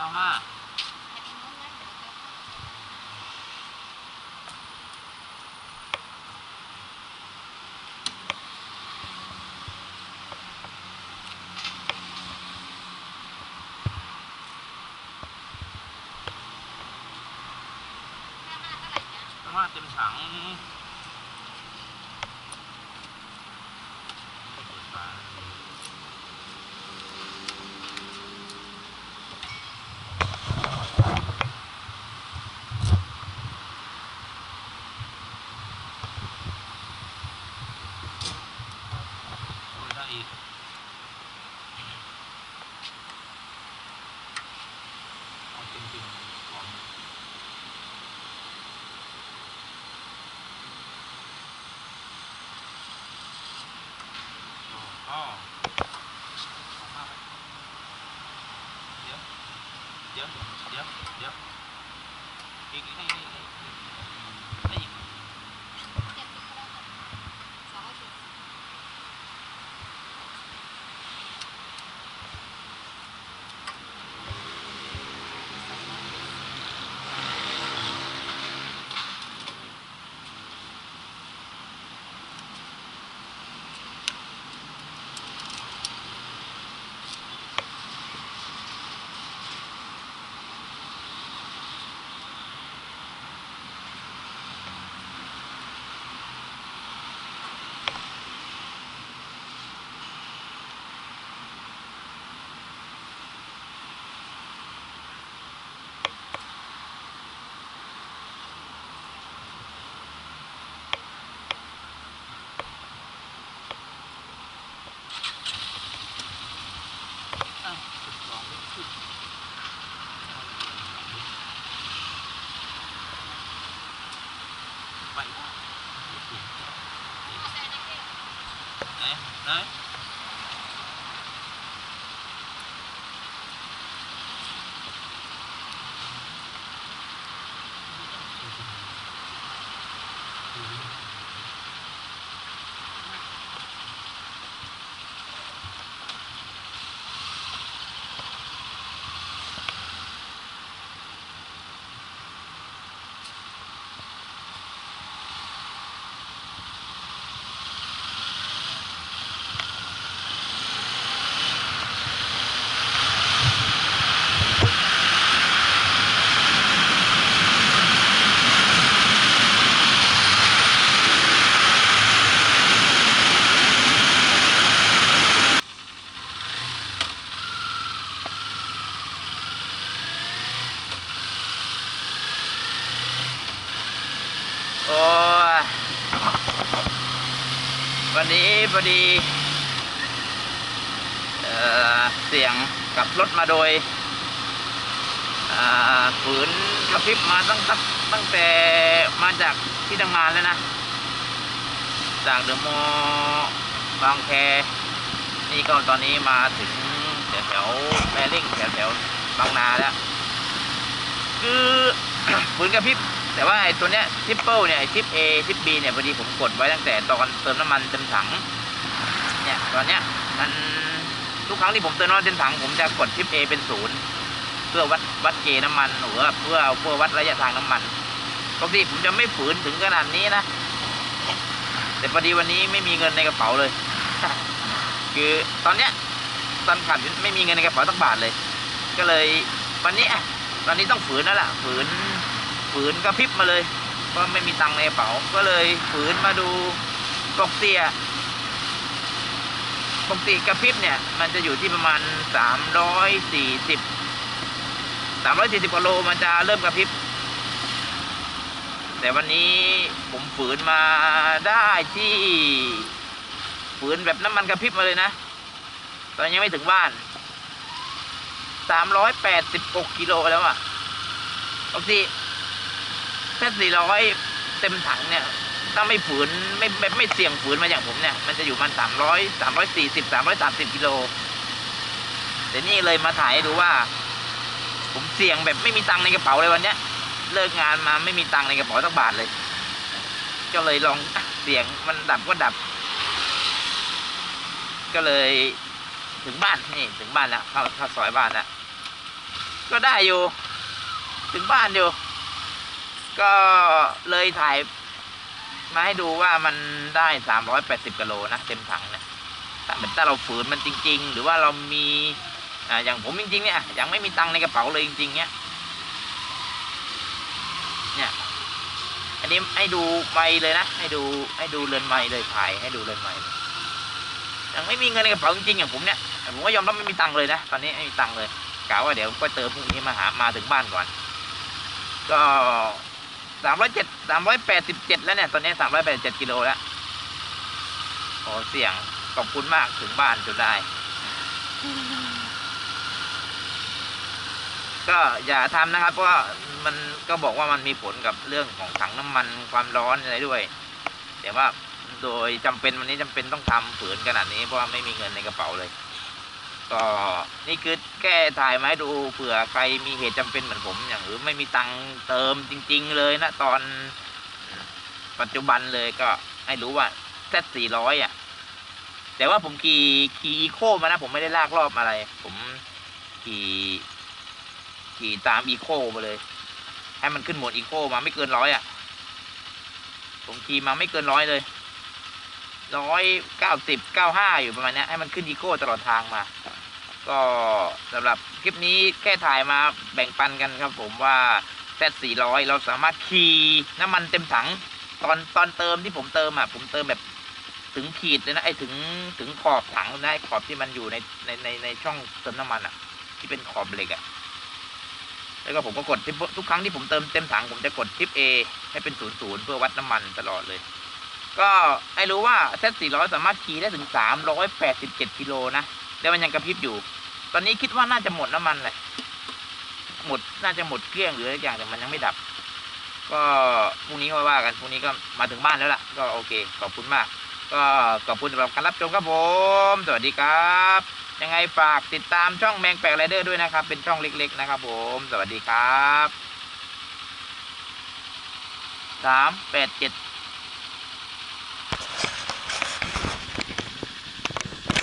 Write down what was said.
ก้าห้าเก้าห้าเต็มถังเปิดฝาโอ้ยได้อีกเอาจริงๆของ อ๋อสองห้าไหมเดี๋ยว เดี๋ยวเดี๋ยว เดี๋ยว อีกอีกให้ให้ให้ให้อีกอ้าวสิบสองสิบไปว่า ไหนไหนโอ้ยวันนี้พ อดีเอเสียงกับรถมาโดยฝืนกระพริบมาตั้งตั้งตั้งแต่มาจากที่ทำงานแล้วนะ จากเดอะมอบางแค นี่ก็ตอนนี้มาถึงแถวแถวแมริ่งแถวแถวบางนาแล้ว คือฝืนกระพริบแต่ว่าไอ้ตัวเนี้ยทิปเปิลเนี่ยทิป A ทิป B เนี่ยพอดีผมกดไว้ตั้งแต่ตอนเติมน้ำมันเต็มถัง เนี่ยตอนเนี้ยมันทุกครั้งที่ผมเติมน้ำมันเต็มถังผมจะกดทิป A เป็นศูนย์เพื่อวัดวัดเกน้ำมันหรือว่าเพื่อเพื่อวัดระยะทางน้ำมันปกติผมจะไม่ฝืนถึงขนาดนี้นะ แต่พอดีวันนี้ไม่มีเงินในกระเป๋าเลย คือตอนเนี้ยตอนขับไม่มีเงินในกระเป๋าสักบาทเลย ก็เลยวันนี้อะตอนนี้ต้องฝืนแล้วล่ะ ฝืนฝืนกระพริบมาเลยเพราะไม่มีตังค์ในกระเป๋า ก็เลยฝืนมาดูปกติอะ ปกติกระพริบเนี่ย มันจะอยู่ที่ประมาณสามร้อยสี่สิบสามร้อยสี่สิบกิโลมันจะเริ่มกระพริบ แต่วันนี้ผมฝืนมาได้ที่ ฝืนแบบน้ำมันกระพริบมาเลยนะ ตอนยังไม่ถึงบ้านสามร้อยแปดสิบหกกิโลแล้วอะปกติแค่สี่ร้อยเต็มถังเนี่ย ถ้าไม่ฝืนไม่ไม่ไม่เสี่ยงฝืนมาอย่างผมเนี่ย มันจะอยู่มันสามร้อยสามร้อยสี่สิบสามร้อยสามสิบกิโลแต่นี่เลยมาถ่ายให้ดูว่า ผมเสี่ยงแบบไม่มีตังในกระเป๋าเลยวันเนี้ย เลิกงานมาไม่มีตังในกระเป๋าสักบาทเลย ก็เลยลองเสี่ยงมันดับก็ดับ ก็เลยถึงบ้านนี่ถึงบ้านแล้วเข้าเข้าซอยบ้านแล้วก็ได้อยู่ ถึงบ้านอยู่ ก็เลยถ่าย มาให้ดูว่ามันได้สามร้อยแปดสิบกิโลนะเต็มถังเนี่ยถ้าเหมือนถ้าเราฝืนมันจริง ๆ หรือว่าเรามีอ่าอย่างผมจริงๆเนี่ยยังไม่มีตังในกระเป๋าเลยจริง ๆ เนี่ยเนี่ยอันนี้ให้ดูใบเลยนะ ให้ดูให้ดูเรือนไม้เลยถ่ายให้ดูเรือนไม้เลยยังไม่มีเงินในกระเป๋าจริงๆอย่างผมเนี่ยผมก็ยอมรับไม่มีตังเลยนะตอนนี้ไม่มีตังเลยกะว่าเดี๋ยวก็เติมพรุ่งนี้มาหามาถึงบ้านก่อน ก็ สามร้อยเจ็ดสามร้อยแปดสิบเจ็ดแล้วเนี่ย ตอนนี้สามร้อยแปดเจ็ดกิโลแล้วโอ้เสียงขอบคุณมากถึงบ้านจนได้ ก็อย่าทำนะครับ เพราะว่ามันก็บอกว่ามันมีผลกับเรื่องของถังน้ำมันความร้อนอะไรด้วย แต่ว่าโดยจำเป็นวันนี้จำเป็นต้องทำฝืนขนาดนี้เพราะว่าไม่มีเงินในกระเป๋าเลย ก็นี่คือแก้ถ่ายมาให้ดูเผื่อใครมีเหตุจำเป็นเหมือนผม อย่างหรือไม่มีตังค์เติมจริง ๆ เลยนะตอนปัจจุบันเลยก็ให้รู้ว่าแซดสี่ร้อยอะ แต่ว่าผมขี่ขี่อีโคมานะผมไม่ได้ลากรอบอะไร ผมขี่ขี่ตามอีโคมาเลย ให้มันขึ้นหมดอีโคมาไม่เกินร้อยอะ ผมขี่มาไม่เกินร้อยเลยร้อยเก้าสิบเก้าห้าอยู่ประมาณนี้ให้มันขึ้นอีโคตลอดทางมา ก็สำหรับคลิปนี้แค่ถ่ายมาแบ่งปันกันครับผมว่าแซดสี่ร้อยเราสามารถขี่น้ำมันเต็มถัง ตอนตอนเติมที่ผมเติมอะผมเติมแบบถึงขีดเลยนะไอ้ถึงถึงขอบถังนะไอ้ขอบที่มันอยู่ในในในในช่องเติมน้ำมันอะ ที่เป็นขอบเหล็กอะแล้วก็ผมก็กดทิปทุกครั้งที่ผมเติมเต็มถังผมจะกดทิป A ให้เป็นศูนย์ศูนย์เพื่อวัดน้ำมันตลอดเลย ก็ให้รู้ว่าเซตสี่ร้อยสามารถขี่ได้ถึงสามร้อยแปดสิบเจ็ดกิโลนะ แล้วมันยังกระพริบอยู่ ตอนนี้คิดว่าน่าจะหมดน้ำมันแหละ หมดน่าจะหมดเกลี้ยงหรืออะไรอย่างแต่มันยังไม่ดับ ก็พรุ่งนี้ก็ว่ากันพรุ่งนี้ก็มาถึงบ้านแล้วล่ะ ก็โอเค ขอบคุณมาก ก็ขอบคุณสำหรับการรับชมครับผม สวัสดีครับ ยังไงฝากติดตามช่องแมงแปลกไรเดอร์ด้วยนะครับ เป็นช่องเล็ก ๆ นะครับ ผม สวัสดีครับสามแปดเจ็ด